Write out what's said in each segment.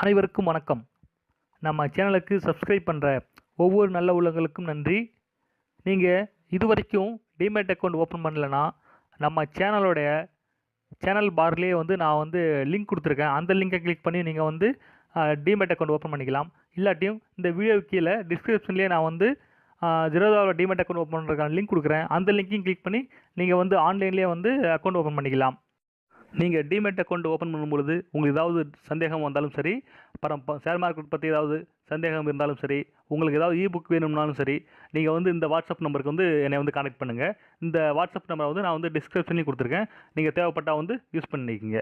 அனைவருக்கும் வணக்கம். நம்ம சேனலுக்கு சப்ஸ்கிரைப் பண்ணுற ஒவ்வொரு நல்ல உள்ளங்களுக்கும் நன்றி. நீங்கள் இது வரைக்கும் டிமேட் அக்கௌண்ட் ஓப்பன் பண்ணலன்னா நம்ம சேனலோடைய சேனல் பார்லேயே வந்து நான் வந்து லிங்க் கொடுத்துருக்கேன். அந்த லிங்கை கிளிக் பண்ணி நீங்கள் வந்து டிமேட் அக்கௌண்ட் ஓப்பன் பண்ணிக்கலாம். இல்லாட்டியும் இந்த வீடியோ கீழே டிஸ்கிரிப்ஷன்லேயே நான் வந்து ஜிரோதாவில் டிமேட் அக்கௌண்ட் ஓப்பன் பண்ணுறதுக்கான லிங்க் கொடுக்குறேன். அந்த லிங்க்கையும் கிளிக் பண்ணி நீங்கள் வந்து ஆன்லைன்லேயே வந்து அக்கௌண்ட் ஓப்பன் பண்ணிக்கலாம். நீங்கள் டிமேட் அக்கௌண்ட் ஓப்பன் பண்ணும்பொழுது உங்களுக்கு ஏதாவது சந்தேகம் வந்தாலும் சரி அப்புறம் ஷேர் மார்க்கெட் பற்றி ஏதாவது சந்தேகம் இருந்தாலும் சரி உங்களுக்கு ஏதாவது இ புக் வேணும்னாலும் சரி நீங்கள் வந்து இந்த வாட்ஸ்அப் நம்பருக்கு வந்து என்னை வந்து கான்டெக்ட் பண்ணுங்கள் இந்த வாட்ஸ்அப் நம்பரை வந்து நான் வந்து டிஸ்கிரிப்ஷன்லேயும் கொடுத்துருக்கேன். நீங்கள் தேவைப்பட்டால் வந்து யூஸ் பண்ணிக்கிங்க.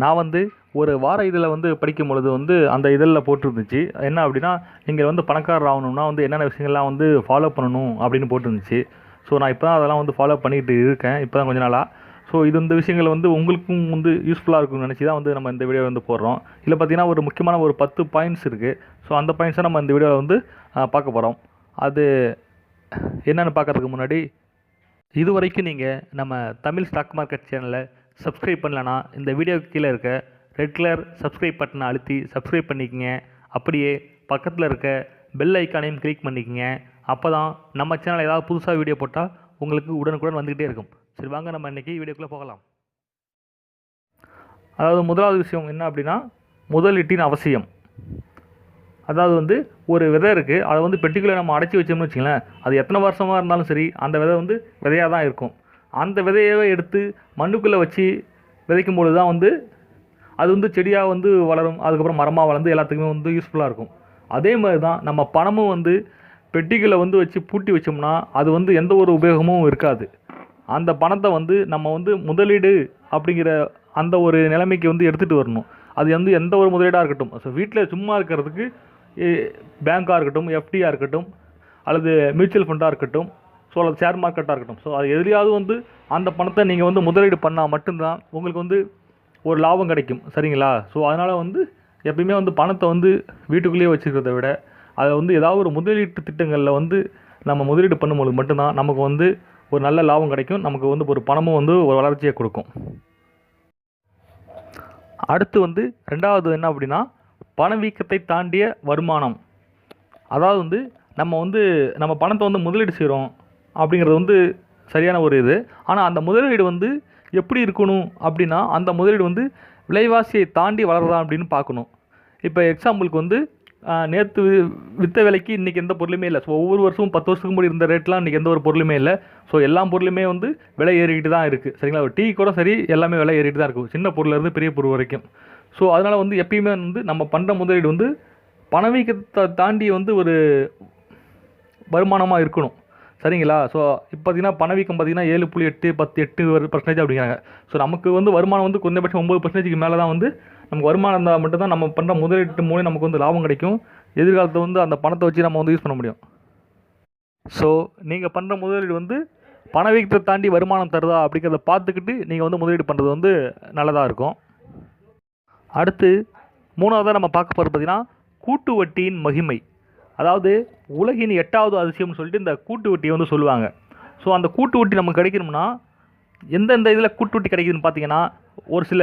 நான் வந்து ஒரு வார இதில் வந்து படிக்கும் பொழுது வந்து அந்த இதழில் போட்டிருந்துச்சு. என்ன அப்படின்னா நீங்கள் வந்து பணக்காரர் ஆகணும்னா வந்து என்னென்ன விஷயங்கள்லாம் வந்து ஃபாலோ பண்ணணும் அப்படின்னு போட்டிருந்துச்சு. ஸோ நான் இப்போ தான் அதெல்லாம் வந்து ஃபாலோ பண்ணிக்கிட்டு இருக்கேன். இப்போ தான் கொஞ்ச நாளாக ஸோ இது இந்த விஷயங்கள் வந்து உங்களுக்கும் வந்து யூஸ்ஃபுல்லாக இருக்கும்னு நினச்சி தான் வந்து நம்ம இந்த வீடியோ வந்து போடுறோம். இதில் பார்த்தீங்கன்னா ஒரு முக்கியமான ஒரு பத்து பாயிண்ட்ஸ் இருக்குது ஸோ அந்த பாயிண்ட்ஸை நம்ம இந்த வீடியோவில் வந்து பார்க்க போகிறோம் அது என்னென்னு பார்க்கறதுக்கு முன்னாடி இது வரைக்கும் நீங்கள் நம்ம தமிழ் ஸ்டாக் மார்க்கெட் சேனலை சப்ஸ்கிரைப் பண்ணலனா இந்த வீடியோக்கு கீழே இருக்க ரெட் கலர் சப்ஸ்கிரைப் பட்டனை அழுத்தி சப்ஸ்கிரைப் பண்ணிக்கங்க. அப்படியே பக்கத்தில் இருக்க பெல் ஐக்கானையும் கிளிக் பண்ணிக்கங்க. அப்போ தான் நம்ம சேனல் ஏதாவது புதுசாக வீடியோ போட்டால் உங்களுக்கு உடனுக்குடன் வந்துக்கிட்டே இருக்கும். சரி வாங்க நம்ம இன்றைக்கி வீடியோக்குள்ளே போகலாம். அதாவது முதலாவது விஷயம் என்ன அப்படின்னா முதலீட்டின் அவசியம். அதாவது வந்து ஒரு விதை இருக்குது அதை வந்து பெட்டிக்குள்ளே நம்ம அடைச்சி வச்சோம்னு வச்சுங்களேன் அது எத்தனை வருஷமாக இருந்தாலும் சரி அந்த விதை வந்து விதையாக தான் இருக்கும். அந்த விதையவே எடுத்து மண்ணுக்குள்ளே வச்சு விதைக்கும் பொழுது தான் வந்து அது வந்து செடியாக வந்து வளரும் அதுக்கப்புறம் மரமாக வளர்ந்து எல்லாத்துக்குமே வந்து யூஸ்ஃபுல்லாக இருக்கும். அதே மாதிரி தான் நம்ம பணமும் வந்து பெட்டிகளை வந்து வச்சு பூட்டி வச்சோம்னா அது வந்து எந்த ஒரு உபயோகமும் இருக்காது. அந்த பணத்தை வந்து நம்ம வந்து முதலீடு அப்படிங்கிற அந்த ஒரு நிலைமைக்கு வந்து எடுத்துகிட்டு வரணும். அது வந்து எந்த ஒரு முதலீடாக இருக்கட்டும். ஸோ வீட்டில் சும்மா இருக்கிறதுக்கு பேங்காக இருக்கட்டும் எஃப்டியாக இருக்கட்டும் அல்லது மியூச்சுவல் ஃபண்டாக இருக்கட்டும் ஸோ அல்லது ஷேர் மார்க்கெட்டாக இருக்கட்டும். ஸோ அது எதுலையாவது வந்து அந்த பணத்தை நீங்கள் வந்து முதலீடு பண்ணால் மட்டும்தான் உங்களுக்கு வந்து ஒரு லாபம் கிடைக்கும். சரிங்களா? ஸோ அதனால் வந்து எப்பயுமே வந்து பணத்தை வந்து வீட்டுக்குள்ளேயே வச்சுக்கிறத விட அதை வந்து ஏதாவது ஒரு முதலீட்டு திட்டங்களில் வந்து நம்ம முதலீடு பண்ணும்போது மட்டும்தான் நமக்கு வந்து ஒரு நல்ல லாபம் கிடைக்கும். நமக்கு வந்து ஒரு பணமும் வந்து ஒரு வளர்ச்சியை கொடுக்கும். அடுத்து வந்து ரெண்டாவது என்ன அப்படின்னா பணவீக்கத்தை தாண்டிய வருமானம். அதாவது வந்து நம்ம வந்து நம்ம பணத்தை வந்து முதலீடு செய்கிறோம் அப்படிங்கிறது வந்து சரியான ஒரு இது. ஆனால் அந்த முதலீடு வந்து எப்படி இருக்கணும் அப்படின்னா அந்த முதலீடு வந்து விலைவாசியை தாண்டி வளருதா அப்படின்னு பார்க்கணும். இப்போ எக்ஸாம்பிளுக்கு வந்து நேற்று விற்ற விலைக்கு இன்றைக்கி எந்த பொருளுமே இல்லை. ஸோ ஒவ்வொரு வருஷமும் பத்து வருஷத்துக்கு முன்னாடி இருந்த ரேட்லாம் இன்றைக்கி எந்த ஒரு பொருளுமே இல்லை. ஸோ எல்லா பொருளுமே வந்து விலை ஏறிக்கிட்டு தான் இருக்குது சரிங்களா? ஒரு டீ கூட சரி எல்லாமே விலை ஏறிட்டு தான் இருக்கும் சின்ன பொருள்லேருந்து பெரிய பொருள் வரைக்கும். ஸோ அதனால் வந்து எப்பயுமே வந்து நம்ம பண்ணுற முதலீடு வந்து பணவீக்கத்தை தாண்டி வந்து ஒரு வருமானமாக இருக்கணும். சரிங்களா? ஸோ இப்போ பார்த்தீங்கன்னா பணவீக்கம் பார்த்தீங்கன்னா ஏழு புள்ளி எட்டு பத்து எட்டு ஒரு பர்சன்டேஜ் அப்படிங்கிறாங்க. ஸோ நமக்கு வந்து வருமானம் வந்து குறைந்தபட்சம் ஒம்பது பர்சன்டேஜுக்கு மேலே தான் வந்து நமக்கு வருமானம் இருந்தால் மட்டும்தான் நம்ம பண்ணுற முதலீட்டு மூலம் நமக்கு வந்து லாபம் கிடைக்கும். எதிர்காலத்தில் வந்து அந்த பணத்தை வச்சு நம்ம வந்து யூஸ் பண்ண முடியும். ஸோ நீங்கள் பண்ணுற முதலீடு வந்து பணவீக்கத்தை தாண்டி வருமானம் தருதா அப்படிங்கிறத பார்த்துக்கிட்டு நீங்கள் வந்து முதலீடு பண்ணுறது வந்து நல்லதாக இருக்கும். அடுத்து மூணாவதாக நம்ம பார்க்க போகிறது பார்த்திங்கன்னா கூட்டு வட்டியின் மகிமை. அதாவது உலகின் எட்டாவது அதிசயம்னு சொல்லிட்டு இந்த கூட்டு வட்டியை வந்து சொல்லுவாங்க. ஸோ அந்த கூட்டு வட்டி நமக்கு கிடைக்கணும்னா எந்தெந்த இதில் கூட்டு வட்டி கிடைக்குதுன்னு பார்த்தீங்கன்னா ஒரு சில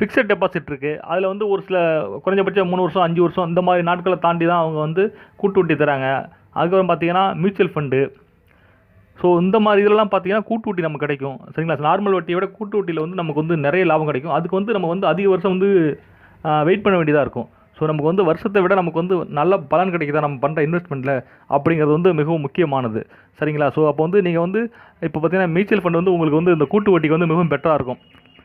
ஃபிக்ஸட் டெபாசிட் இருக்குது அதில் வந்து ஒரு சில குறைஞ்சபட்சம் மூணு வருஷம் அஞ்சு வருஷம் இந்த மாதிரி நாட்களை தாண்டி தான் அவங்க வந்து கூட்டு வட்டி தராங்க. அதுக்கப்புறம் பார்த்தீங்கன்னா மியூச்சுவல் ஃபண்டு ஸோ இந்த மாதிரி இதெல்லாம் பார்த்தீங்கன்னா கூட்டு வட்டி நமக்கு கிடைக்கும். சரிங்களா? நார்மல் வட்டியை விட கூட்டு வட்டியில் வந்து நமக்கு வந்து நிறைய லாபம் கிடைக்கும். அதுக்கு வந்து நம்ம வந்து அதிக வருஷம் வந்து வெயிட் பண்ண வேண்டியதாக இருக்கும். ஸோ நமக்கு வந்து வருஷத்தை விட நமக்கு வந்து நல்ல பலன் கிடைக்குதா நம்ம பண்ணுற இன்வெஸ்ட்மெண்ட்டில் அப்படிங்கிறது வந்து மிகவும் முக்கியமானது. சரிங்களா? ஸோ அப்போ வந்து நீங்கள் வந்து இப்போ பார்த்தீங்கன்னா மியூச்சுவல் ஃபண்ட் வந்து உங்களுக்கு வந்து இந்த கூட்டு வட்டிக்கு வந்து மிகவும் பெட்டராக இருக்கும்.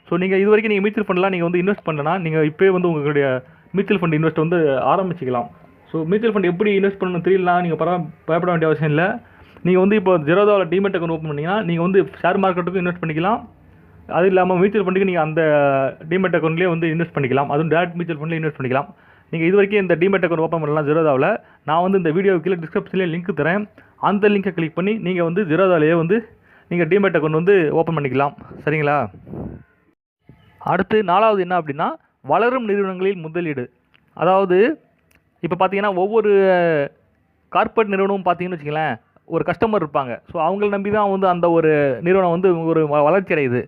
ஸோ நீங்கள் இது வரைக்கும் நீங்கள் மியூச்சுவல் ஃபண்டெலாம் நீங்கள் வந்து இன்வெஸ்ட் பண்ணலனா நீங்கள் இப்போயே வந்து உங்களுடைய மியூச்சுவல் ஃபண்ட் இன்வெஸ்ட் வந்து ஆரம்பிச்சிக்கலாம். ஸோ மியூச்சுவல் ஃபண்ட் எப்படி இன்வெஸ்ட் பண்ணணும் தெரியலாம் நீங்கள் பரவ பயப்பட வேண்டிய அவசியம் இல்லை. நீங்கள் வந்து இப்போ ஜெரோதாவில் டிமெட் அக்கௌண்ட் ஓப்பன் பண்ணிங்கன்னா நீங்கள் வந்து ஷேர் மார்க்கெட்டுக்கும் இன்வெஸ்ட் பண்ணிக்கலாம். அது இல்லாமல் மியூச்சுவல் ஃபண்டுக்கு நீங்கள் அந்த டிமெட் அக்கௌண்ட்லேயே வந்து இன்வெஸ்ட் பண்ணிக்கலாம். அதுவும் டேரக்ட் மியூச்சுவல் ஃபண்டில் இன்வெஸ்ட் பண்ணிக்கலாம். நீங்கள் இது வரைக்கும் இந்த டிமெட் அக்கௌண்ட் ஓப்பன் பண்ணலாம் ஜெரோதாவில் நான் வந்து இந்த வீடியோ கீழே டிஸ்கிரிப்ஷன்லேயே லிங்க் தரேன். அந்த லிங்கை கிளிக் பண்ணி நீங்கள் வந்து ஜெரோதாவிலேயே வந்து நீங்கள் டிமெட் அக்கௌண்ட் வந்து ஓப்பன் பண்ணிக்கலாம். சரிங்களா? அடுத்து நாலாவது என்ன அப்படின்னா வளரும் நிறுவனங்களில் முதலீடு. அதாவது இப்போ பார்த்தீங்கன்னா ஒவ்வொரு கார்ப்பரேட் நிறுவனமும் பார்த்தீங்கன்னு வச்சுங்களேன் ஒரு கஸ்டமர் இருப்பாங்க. ஸோ அவங்கள நம்பி தான் வந்து அந்த ஒரு நிறுவனம் வந்து ஒரு வ- வளர்ச்சி அடையுது.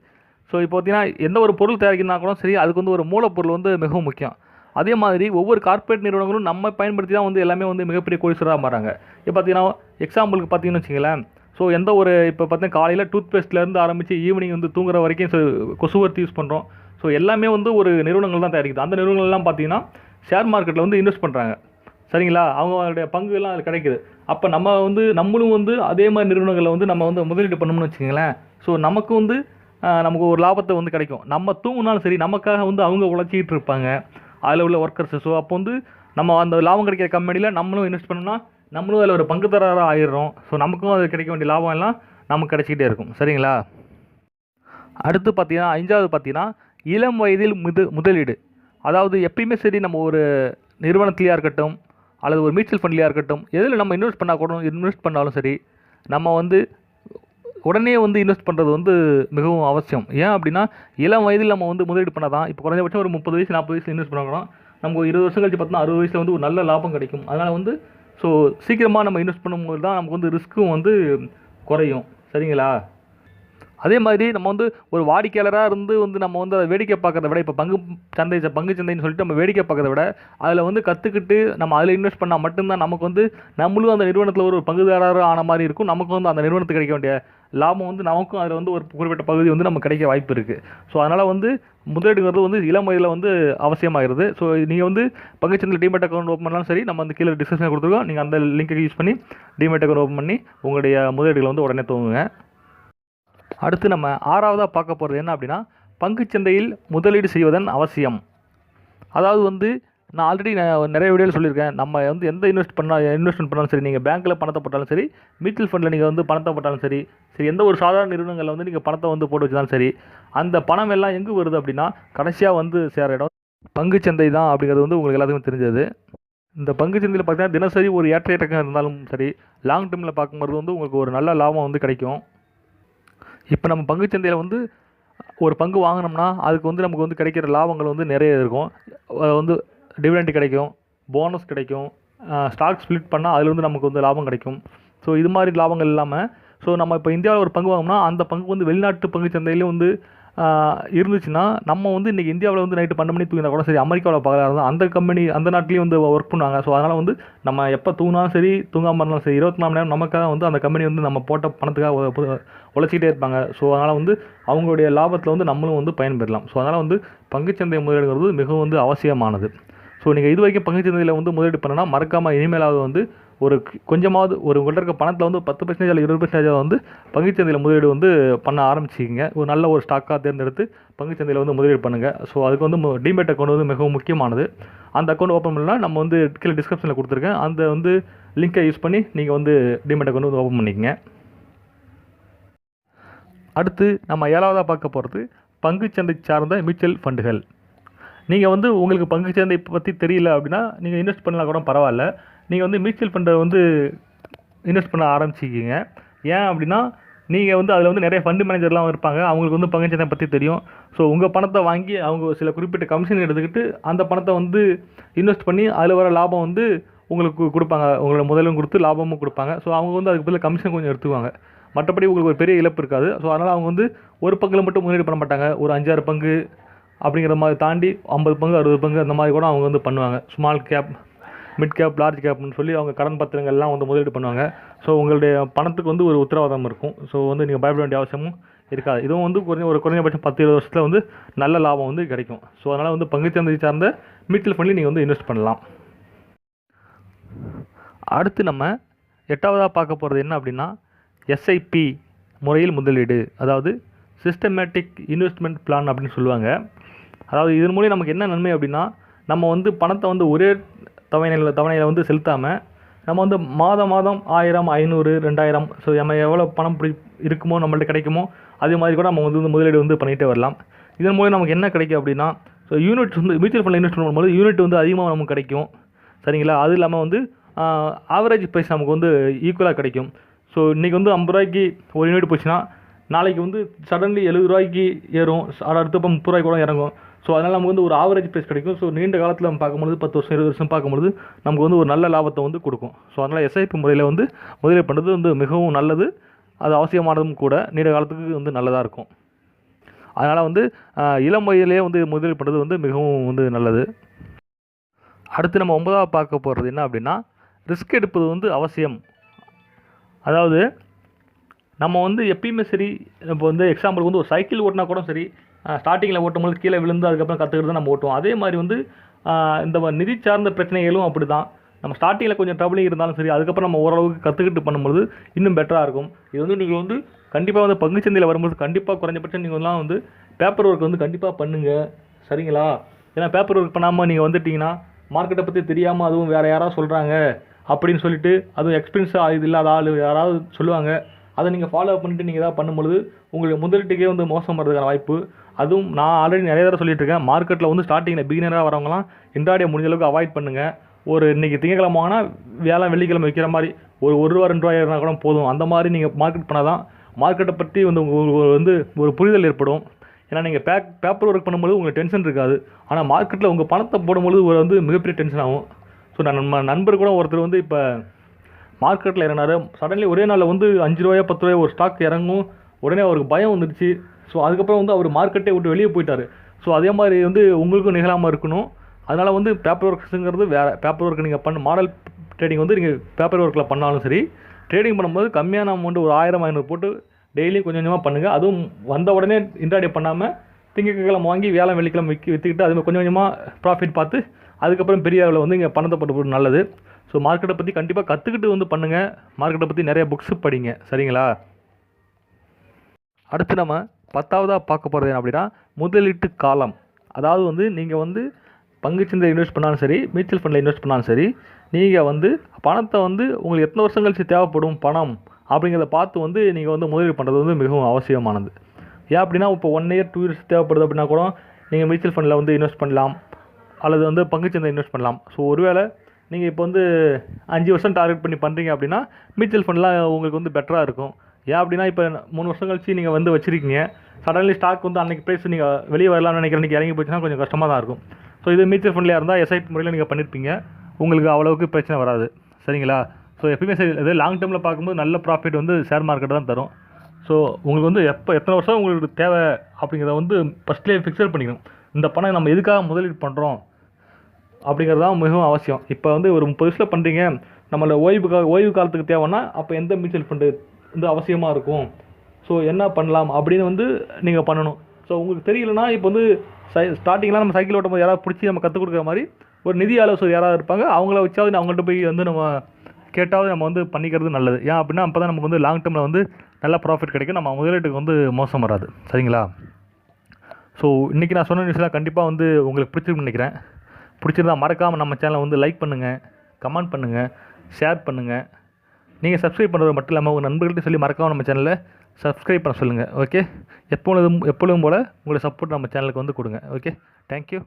ஸோ இப்போ பார்த்தீங்கன்னா எந்த ஒரு பொருள் தயாரிக்கணும்னா கூட சரி அதுக்கு வந்து ஒரு மூலப்பொருள் வந்து மிகவும் முக்கியம். அதே மாதிரி ஒவ்வொரு கார்ப்பரேட் நிறுவனங்களும் நம்ம பயன்படுத்தி தான் வந்து எல்லாமே வந்து மிகப்பெரிய கோடீஸ்வரராக மாறாங்க இப்போ பார்த்தீங்கன்னா எக்ஸாம்பிளுக்கு பார்த்தீங்கன்னு வச்சுங்களேன் ஸோ எந்த ஒரு இப்போ பார்த்தீங்கன்னா காலையில் டூத் பேஸ்ட்லேருந்து ஆரம்பித்து ஈவினிங் வந்து தூங்குற வரைக்கும் கொசுவர்த்தி யூஸ் பண்ணுறோம் ஸோ எல்லாமே வந்து ஒரு நிறுவனங்கள் தான் தயாரிக்குது. அந்த நிறுவனங்கள்லாம் பார்த்தீங்கன்னா ஷேர் மார்க்கெட்டில் வந்து இன்வெஸ்ட் பண்ணுறாங்க சரிங்களா? அவங்களுடைய பங்கு எல்லாம் அதில் கிடைக்குது. அப்போ நம்ம வந்து நம்மளும் வந்து அதே மாதிரி நிறுவனங்களில் வந்து நம்ம வந்து முதலீடு பண்ணோம்னு வச்சுக்கோங்களேன். ஸோ நமக்கு வந்து நமக்கு ஒரு லாபத்தை வந்து கிடைக்கும். நம்ம தூங்குனாலும் சரி நமக்காக வந்து அவங்க உழைச்சிக்கிட்டு இருப்பாங்க. அதில் உள்ள ஒர்க்கர்ஸு ஸோ அப்போ வந்து நம்ம அந்த லாபம் கிடைக்கிற கம்பெனியில் நம்மளும் இன்வெஸ்ட் பண்ணோம்னா நம்மளும் அதில் ஒரு பங்குதாரராக ஆயிடுறோம். ஸோ நமக்கும் அது கிடைக்க வேண்டிய லாபம் எல்லாம் நமக்கு கிடைச்சிக்கிட்டே இருக்கும். சரிங்களா? அடுத்து பார்த்தீங்கன்னா அஞ்சாவது பார்த்தீங்கன்னா இளம் வயதில் முது முதலீடு. அதாவது எப்பயுமே சரி நம்ம ஒரு நிறுவனத்துலையா இருக்கட்டும் அல்லது ஒரு மியூச்சுவல் ஃபண்ட்லையாக இருக்கட்டும் எதில் நம்ம இன்வெஸ்ட் பண்ணால் கூட இன்வெஸ்ட் பண்ணாலும் சரி நம்ம வந்து உடனே வந்து இன்வெஸ்ட் பண்ணுறது வந்து மிகவும் அவசியம். ஏன் அப்படின்னா இளம் வயதில் நம்ம வந்து முதலீடு பண்ணால் தான் இப்போ குறைஞ்சபட்சம் ஒரு முப்பது வயசு நாற்பது வயசில் இன்வெஸ்ட் பண்ணணும் நமக்கு இருபது வருஷம் கழிச்சு பார்த்தோம்னா அறுபது வயசில் வந்து ஒரு நல்ல லாபம் கிடைக்கும். அதனால் வந்து ஸோ சீக்கிரமாக நம்ம இன்வெஸ்ட் பண்ணும்போது தான் நமக்கு வந்து ரிஸ்க்கும் வந்து குறையும். சரிங்களா? அதே மாதிரி நம்ம வந்து ஒரு வாடிக்கையாளராக இருந்து வந்து நம்ம வந்து அதை வேடிக்கை பார்க்கறத விட இப்போ பங்கு சந்தை பங்கு சந்தைன்னு சொல்லிட்டு நம்ம வேடிக்கை பார்க்கறத விட அதில் வந்து கற்றுக்கிட்டு நம்ம அதில் இன்வெஸ்ட் பண்ணால் மட்டும்தான் நமக்கு வந்து நம்மளும் அந்த நிறுவனத்தில் ஒரு பங்குதாரராக ஆன மாதிரி இருக்கும். நமக்கு வந்து அந்த நிறுவனத்துக்கு கிடைக்க வேண்டிய லாபம் வந்து நமக்கும் அதில் வந்து ஒரு குறிப்பிட்ட பகுதி வந்து நமக்கு கிடைக்க வாய்ப்பு இருக்குது ஸோ அதனால் வந்து முதலீடுங்கிறது வந்து இளம் வயதில் வந்து அவசியமாகிறது ஸோ நீங்கள் வந்து பங்குச்சந்தையில் டிமெட் அக்கௌண்ட் ஓப்பன் பண்ணாலும் சரி நம்ம வந்து கீழே டிஸ்கிரிப்ஷன் கொடுத்துருக்கோம். நீங்கள் அந்த லிங்கை யூஸ் பண்ணி டிமெட் அக்கௌண்ட் ஓப்பன் பண்ணி உங்களுடைய முதலீடுகளை வந்து உடனே தூங்குங்க அடுத்து நம்ம ஆறாவதாக பார்க்க போகிறது என்ன அப்படின்னா பங்குச்சந்தையில் முதலீடு செய்வதன் அவசியம். அதாவது வந்து நான் ஆல்ரெடி நிறைய வீடியோவில் சொல்லியிருக்கேன். நம்ம வந்து எந்த இன்வெஸ்ட் பண்ணால் இன்வெஸ்ட்மெண்ட் பண்ணாலும் சரி நீங்கள் பேங்க்கில் பணத்தை போட்டாலும் சரி மியூச்சுவல் ஃபண்டில் நீங்கள் வந்து பணத்தை போட்டாலும் சரி சரி எந்த ஒரு சாதாரண நிறுவனங்களில் வந்து நீங்கள் பணத்தை வந்து போட்டு வச்சாலும் சரி அந்த பணம் எல்லாம் எங்கே வருது அப்படின்னா கடைசியாக வந்து சேர இடம் பங்குச்சந்தை தான் அப்படிங்கிறது வந்து உங்களுக்கு எல்லாத்துக்கும் தெரிஞ்சது. இந்த பங்குச்சந்தையில் பார்த்தீங்கன்னா தினசரி ஒரு ஏற்ற இறக்கம் இருந்தாலும் சரி லாங் டேர்மில் பார்க்கும்போது வந்து உங்களுக்கு ஒரு நல்ல லாபம் வந்து கிடைக்கும். இப்போ நம்ம பங்குச்சந்தையில் வந்து ஒரு பங்கு வாங்கினோம்னா அதுக்கு வந்து நமக்கு வந்து கிடைக்கிற லாபங்கள் வந்து நிறைய இருக்கும். வந்து டிவிடெண்ட் கிடைக்கும் போனஸ் கிடைக்கும் ஸ்டாக் ஸ்ப்ளிட் பண்ணால் அதில் வந்து நமக்கு வந்து லாபம் கிடைக்கும். ஸோ இது மாதிரி லாபங்கள் இல்லாமல் ஸோ நம்ம இப்போ இந்தியாவில் ஒரு பங்கு வாங்கினோம்னா அந்த பங்கு வந்து வெளிநாட்டு பங்கு சந்தையிலே வந்து இருந்துச்சுன்னா நம்ம வந்து இன்றைக்கி இந்தியாவில் வந்து நைட்டு பன்னெண்டு மணி தூங்கினா கூட சரி அமெரிக்காவில் பார்க்கலாம் இருந்தால் அந்த கம்பெனி அந்த நாட்டிலையும் வந்து ஒர்க் பண்ணுவாங்க. ஸோ அதனால் வந்து நம்ம எப்போ தூங்கினாலும் சரி தூங்காமல் இருந்தாலும் சரி இருபத்தி நாலு நேரம் நமக்காக வந்து அந்த கம்பெனி வந்து நம்ம போட்ட பணத்துக்காக உழைச்சிக்கிட்டே இருப்பாங்க. ஸோ அதனால் வந்து அவங்களுடைய லாபத்தில் வந்து நம்மளும் வந்து பயன்பெறலாம். ஸோ அதனால் வந்து பங்குச்சந்தை முதலீடுங்கிறது மிகவும் வந்து அவசியமானது. ஸோ நீங்கள் இது வரைக்கும் பங்குச்சந்தையில் வந்து முதலீடு பண்ணனா மறக்காமல் இனிமேலாவது வந்து ஒரு கொஞ்சமாவது ஒரு உங்கள்கிட்ட இருக்க பணத்தில் வந்து பத்து பர்சன்டேஜ் இருபது பர்சன்டேஜாக வந்து பங்குச்சந்தையில் முதலீடு வந்து பண்ண ஆரம்பிச்சிக்கிங்க. ஒரு நல்ல ஒரு ஸ்டாக்காக தேர்ந்தெடுத்து பங்குச்சந்தையில் வந்து முதலீடு பண்ணுங்கள் ஸோ அதுக்கு வந்து டிமேட் அக்கௌண்ட் வந்து மிகவும் முக்கியமானது. அந்த அக்கௌண்ட் ஓப்பன் பண்ணலாம் நம்ம வந்து கீழே டிஸ்கிரிப்ஷனில் கொடுத்துருக்கேன். அந்த வந்து லிங்கை யூஸ் பண்ணி நீங்கள் வந்து டிமேட் அக்கௌண்ட் வந்து ஓப்பன் பண்ணிக்கங்க. அடுத்து நம்ம ஏழாவதாக பார்க்க போகிறது பங்குச்சந்தை சார்ந்த மியூச்சுவல் ஃபண்டுகள் நீங்கள் வந்து உங்களுக்கு பங்குச்சந்தை பற்றி தெரியல அப்படின்னா நீங்கள் இன்வெஸ்ட் பண்ணலாம் கூட பரவாயில்ல. நீங்கள் வந்து மியூச்சுவல் ஃபண்டை வந்து இன்வெஸ்ட் பண்ண ஆரம்பிச்சிக்கிங்க ஏன் அப்படின்னா நீங்கள் வந்து அதில் வந்து நிறைய ஃபண்டு மேனேஜர்லாம் இருப்பாங்க. அவங்களுக்கு வந்து பங்குச்சந்தை பற்றி தெரியும். ஸோ உங்கள் பணத்தை வாங்கி அவங்க சில குறிப்பிட்ட கமிஷன் எடுத்துக்கிட்டு அந்த பணத்தை வந்து இன்வெஸ்ட் பண்ணி அதில் வர லாபம் வந்து உங்களுக்கு கொடுப்பாங்க. உங்களோட முதலும் கொடுத்து லாபமும் கொடுப்பாங்க. ஸோ அவங்க வந்து அதுக்கு பதில் கமிஷன் கொஞ்சம் எடுத்துக்குவாங்க. மற்றபடி உங்களுக்கு ஒரு பெரிய இழப்பு இருக்காது. ஸோ அதனால் அவங்க வந்து ஒரு பங்கில் மட்டும் முதலீடு பண்ண மாட்டாங்க. ஒரு அஞ்சாறு பங்கு அப்படிங்கிற மாதிரி தாண்டி ஐம்பது பங்கு அறுபது பங்கு அந்த மாதிரி கூட அவங்க வந்து பண்ணுவாங்க. Small cap mid cap large கேப்னு சொல்லி அவங்க கடன் பத்திரங்கள்லாம் வந்து முதலீடு பண்ணுவாங்க. ஸோ உங்களுடைய பணத்துக்கு வந்து ஒரு உத்தரவாதம் இருக்கும். ஸோ வந்து நீங்கள் பயப்பட வேண்டிய அவசியமும் இருக்காது. இதுவும் வந்து குறைஞ்ச ஒரு குறைஞ்சபட்சம் பத்து இருபது வருஷத்தில் வந்து நல்ல லாபம் வந்து கிடைக்கும். ஸோ அதனால் வந்து பங்குச்சந்தை சார்ந்த மியூச்சுவல் ஃபண்ட்லையும் நீங்கள் வந்து இன்வெஸ்ட் பண்ணலாம். அடுத்து நம்ம எட்டாவதாக பார்க்க போகிறது என்ன அப்படின்னா எஸ்ஐபி முறையில் முதலீடு. அதாவது சிஸ்டமேட்டிக் இன்வெஸ்ட்மெண்ட் பிளான் அப்படின்னு சொல்லுவாங்க. அதாவது இதன் மூலியம் நமக்கு என்ன நன்மை அப்படின்னா நம்ம வந்து பணத்தை வந்து ஒரே தவணையில் தவணையில் வந்து செலுத்தாமல் நம்ம வந்து மாதம் மாதம் ஆயிரம் ஐநூறு ரெண்டாயிரம் ஸோ நம்ம எவ்வளோ பணம் பிடி இருக்குமோ நம்மள்ட்ட கிடைக்குமோ அதே மாதிரி கூட நம்ம வந்து முதலீடு வந்து பண்ணிகிட்டே வரலாம். இதன் மூலம் நமக்கு என்ன கிடைக்கும் அப்படின்னா ஸோ யூனிட் வந்து மியூச்சுவல் ஃபண்டில் இன்வெஸ்ட் பண்ணும்போது யூனிட் வந்து அதிகமாக நமக்கு கிடைக்கும். சரிங்களா? அது இல்லாமல் வந்து ஆவரேஜ் ப்ரைஸ் நமக்கு வந்து ஈக்குவலாக கிடைக்கும். ஸோ இன்றைக்கி வந்து ஐம்பது ரூபாய்க்கு ஒரு யூனிட் போச்சுன்னா நாளைக்கு வந்து சடன்லி எழுபது ரூபாய்க்கு ஏறும். அடுத்தப்போ முப்பது ரூபாய்க்கு கூட இறங்கும். ஸோ அதனால் நமக்கு வந்து ஒரு ஆவரேஜ் ப்ரைஸ் கிடைக்கும். ஸோ நீண்ட காலத்தில் நம்ம பார்க்கும்பொழுது பத்து வருஷம் இருபது வருஷம் பார்க்கும்பொழுது நமக்கு வந்து ஒரு நல்ல லாபத்தை வந்து கொடுக்கும். ஸோ அதனால் எஸ்ஐபி முறையில் வந்து முதலீடு பண்ணுறது வந்து மிகவும் நல்லது. அது அவசியமானதும் கூட நீண்ட காலத்துக்கு வந்து நல்லதாக இருக்கும். அதனால் வந்து இளம் வயதிலே வந்து முதலீடு பண்ணுறது வந்து மிகவும் வந்து நல்லது. அடுத்து நம்ம ஒன்பதாவது பார்க்க போகிறது என்ன அப்படின்னா ரிஸ்க் எடுப்பது வந்து அவசியம். அதாவது நம்ம வந்து எப்பயுமே சரி இப்போ வந்து எக்ஸாம்பிளுக்கு வந்து ஒரு சைக்கிள் ஓட்டினா கூட சரி ஸ்டார்டிங்கில் ஓட்டும்போது கீழே விழுந்து அதுக்கப்புறம் கற்றுக்கிறது நம்ம ஓட்டுவோம். அதே மாதிரி வந்து இந்த நிதி சார்ந்த பிரச்சனைகளும் அப்படி தான் நம்ம ஸ்டார்டிங்கில் கொஞ்சம் ட்ரபிளிங் இருந்தாலும் சரி அதுக்கப்புறம் நம்ம ஓரளவுக்கு கற்றுக்கிட்டு பண்ணும்போது இன்னும் பெட்டராக இருக்கும். இது வந்து நீங்கள் வந்து கண்டிப்பாக வந்து பங்குச்சந்தையில் வரும்போது கண்டிப்பாக குறைஞ்சபட்சம் நீங்கள்லாம் வந்து பேப்பர் ஒர்க் வந்து கண்டிப்பாக பண்ணுங்கள் சரிங்களா? ஏன்னா பேப்பர் ஒர்க் பண்ணாமல் நீங்கள் வந்துட்டிங்கன்னா மார்க்கெட்டை பற்றி தெரியாமல் அதுவும் வேறு யாராவது சொல்கிறாங்க அப்படின்னு சொல்லிட்டு அதுவும் எக்ஸ்பீரியன்ஸாக இது இல்லாத ஆள் யாராவது சொல்லுவாங்க. அதை நீங்கள் ஃபாலோ பண்ணிட்டு நீங்கள் ஏதாவது பண்ணும்பொழுது உங்களுக்கு முதலீட்டுக்கே வந்து மோசம் வர்றதுக்கான வாய்ப்பு அதுவும் நான் ஆல்ரெடி நிறைய தடவை சொல்லிட்டு இருக்கேன் மார்க்கெட்டில் வந்து ஸ்டார்டிங்கில் பிகினராக வரவங்களாம் இன்ட்ராடே முடிஞ்ச அளவுக்கு அவாய்ட் பண்ணுங்கள் ஒரு இன்றைக்கி திங்கக்கிழமை வாங்கினா வேலை வெள்ளிக்கிழமை விற்கிற மாதிரி ஒரு ஒரு ரூபா ரெண்டு ரூபாய் இருந்தால் கூட போதும். அந்த மாதிரி நீங்கள் மார்க்கெட் பண்ணால் தான் மார்க்கெட்டை பற்றி வந்து உங்களுக்கு வந்து ஒரு புரிதல் ஏற்படும். ஏன்னா நீங்கள் பேக் பேப்பர் ஒர்க் பண்ணும்போது உங்களுக்கு டென்ஷன் இருக்காது. ஆனால் மார்க்கெட்டில் உங்கள் பணத்தை போடும்பொழுது ஒரு வந்து மிகப்பெரிய டென்ஷன் ஆகும். ஸோ நான் நம்ம நண்பர் கூட ஒருத்தர் வந்து இப்போ மார்க்கெட்டில் இறங்கினார். சடன்லி ஒரே நாளில் வந்து அஞ்சு ரூபாயோ பத்து ரூபாயோ ஒரு ஸ்டாக் இறங்கும். உடனே அவருக்கு பயம் வந்துடுச்சு ஸோ அதுக்கப்புறம் வந்து அவர் மார்க்கெட்டை விட்டு வெளியே போயிட்டார். ஸோ அதே மாதிரி வந்து உங்களுக்கும் நிகழாமல் இருக்கணும். அதனால் வந்து பேப்பர் ஒர்க்ஸுங்கிறது வேறு பேப்பர் ஒர்க் நீங்கள் பண்ண மாடல் ட்ரேடிங் வந்து நீங்கள் பேப்பர் ஒர்க்கில் பண்ணாலும் சரி ட்ரேடிங் பண்ணும்போது கம்மியான அமௌண்ட் ஒரு ஆயிரம் ஐநூறு போட்டு டெய்லியும் கொஞ்சம் கொஞ்சமாக பண்ணுங்கள் அதுவும் வந்த உடனே இன்ட்ராடே பண்ணாமல் திங்கக்கிழமை வாங்கி வேலை வெள்ளிக்கிழமை விற்க விற்றுக்கிட்டு அது கொஞ்சம் கொஞ்சமாக ப்ராஃபிட் பார்த்து அதுக்கப்புறம் பெரிய அளவில் வந்து இங்கே பணத்தை போட்டு நல்லது. ஸோ மார்க்கெட்டை பற்றி கண்டிப்பாக கற்றுக்கிட்டு வந்து பண்ணுங்கள் மார்க்கெட்டை பற்றி நிறைய புக்ஸ் படிங்க. சரிங்களா? அடுத்து நம்ம பத்தாவதாக பார்க்க போகிறது என்ன அப்படின்னா முதலீட்டு காலம். அதாவது வந்து நீங்கள் வந்து பங்குச்சந்தை இன்வெஸ்ட் பண்ணாலும் சரி மியூச்சுவல் ஃபண்டில் இன்வெஸ்ட் பண்ணாலும் சரி நீங்கள் வந்து பணத்தை வந்து உங்களுக்கு எத்தனை வருஷம் கழிச்சு தேவைப்படும் பணம் அப்படிங்கிறத பார்த்து வந்து நீங்கள் வந்து முதலீடு பண்ணுறது வந்து மிகவும் அவசியமானது. ஏன் அப்படின்னா இப்போ ஒன் இயர் டூ இயர்ஸ் தேவைப்படுது அப்படின்னா கூட நீங்கள் மியூச்சுவல் ஃபண்டில் வந்து இன்வெஸ்ட் பண்ணலாம். அல்லது வந்து பங்குச்சந்தை இன்வெஸ்ட் பண்ணலாம். ஸோ ஒருவேளை நீங்கள் இப்போ வந்து அஞ்சு வருஷம் டார்கெட் பண்ணி பண்ணுறீங்க அப்படின்னா மியூச்சுவல் ஃபண்ட்லாம் உங்களுக்கு வந்து பெட்டராக இருக்கும். ஏன் அப்படின்னா இப்போ மூணு வருஷம் கழிச்சு நீங்கள் வந்து வச்சுருக்கீங்க. சடன்லி ஸ்டாக் வந்து அன்றைக்கி ப்ரைஸ் நீங்கள் வெளியே வரலாம்னு நினைக்கிற அன்றைக்கி இறங்கி போச்சுன்னா கொஞ்சம் கஷ்டமாக தான் இருக்கும். ஸோ இது மியூச்சுவல் ஃபண்ட்லேயே இருந்தால் எஸ்ஐபி முறையில் நீங்கள் பண்ணியிருப்பீங்க உங்களுக்கு அவ்வளோவுக்கு பிரச்சனை வராது. சரிங்களா? ஸோ எப்பயுமே சரி இது லாங் டேர்மில் பார்க்கும்போது நல்ல ப்ராஃபிட் வந்து ஷேர் மார்க்கெட் தான் தரும். ஸோ உங்களுக்கு வந்து எப்போ எத்தனை வருஷம் உங்களுக்கு தேவை அப்படிங்கிறத வந்து ஃபஸ்ட்லேயே ஃபிக்ஸட் பண்ணிக்கணும். இந்த பணம் நம்ம எதுக்காக முதலீடு பண்ணுறோம் அப்படிங்கிறது தான் மிகவும் அவசியம். இப்போ வந்து ஒரு முப்பது வருஷத்தில் பண்ணுறீங்க நம்மளோட கா ஓய்வு காலத்துக்கு தேவைன்னா அப்போ எந்த மியூச்சுவல் ஃபண்டு வந்து அவசியமாக இருக்கும். ஸோ என்ன பண்ணலாம்? அப்படின்னு வந்து நீங்கள் பண்ணணும். ஸோ உங்களுக்கு தெரியலனா இப்போ வந்து சை ஸ்டார்டிங்லாம் நம்ம சைக்கிள் ஓட்டும் போது யாராவது பிடிச்சி நம்ம கற்றுக் கொடுக்குற மாதிரி ஒரு நிதி ஆலோசகர் யாராவது இருப்பாங்க அவங்கள வச்சாவது அவங்கள்ட்ட போய் வந்து நம்ம கேட்டாவது நம்ம வந்து பண்ணிக்கிறது நல்லது. ஏன் அப்படின்னா அப்போ தான் நமக்கு வந்து லாங் டேர்மில் வந்து நல்ல ப்ராஃபிட் கிடைக்கும். நம்ம முதலீட்டுக்கு வந்து மோசம் வராது. சரிங்களா? ஸோ இன்றைக்கி நான் சொன்ன நியூஸ்லாம் கண்டிப்பாக வந்து உங்களுக்கு பிடிச்சிருக்கு நினைக்கிறேன். பிடிச்சிருந்தா மறக்காமல் நம்ம சேனலை வந்து லைக் பண்ணுங்கள் கமெண்ட் பண்ணுங்கள் ஷேர் பண்ணுங்கள் நீங்கள் சப்ஸ்கிரைப் பண்ணுறது மட்டும் இல்லாமல் உங்கள் நண்பர்கள்ட்ட சொல்லி மறக்காமல் நம்ம சேனலை சப்ஸ்கிரைப் பண்ண சொல்லுங்கள் ஓகே எப்பொழுதும் எப்பொழுதும் போல் உங்களை சப்போர்ட் நம்ம சேனலுக்கு வந்து கொடுங்க ஓகே தேங்க்யூ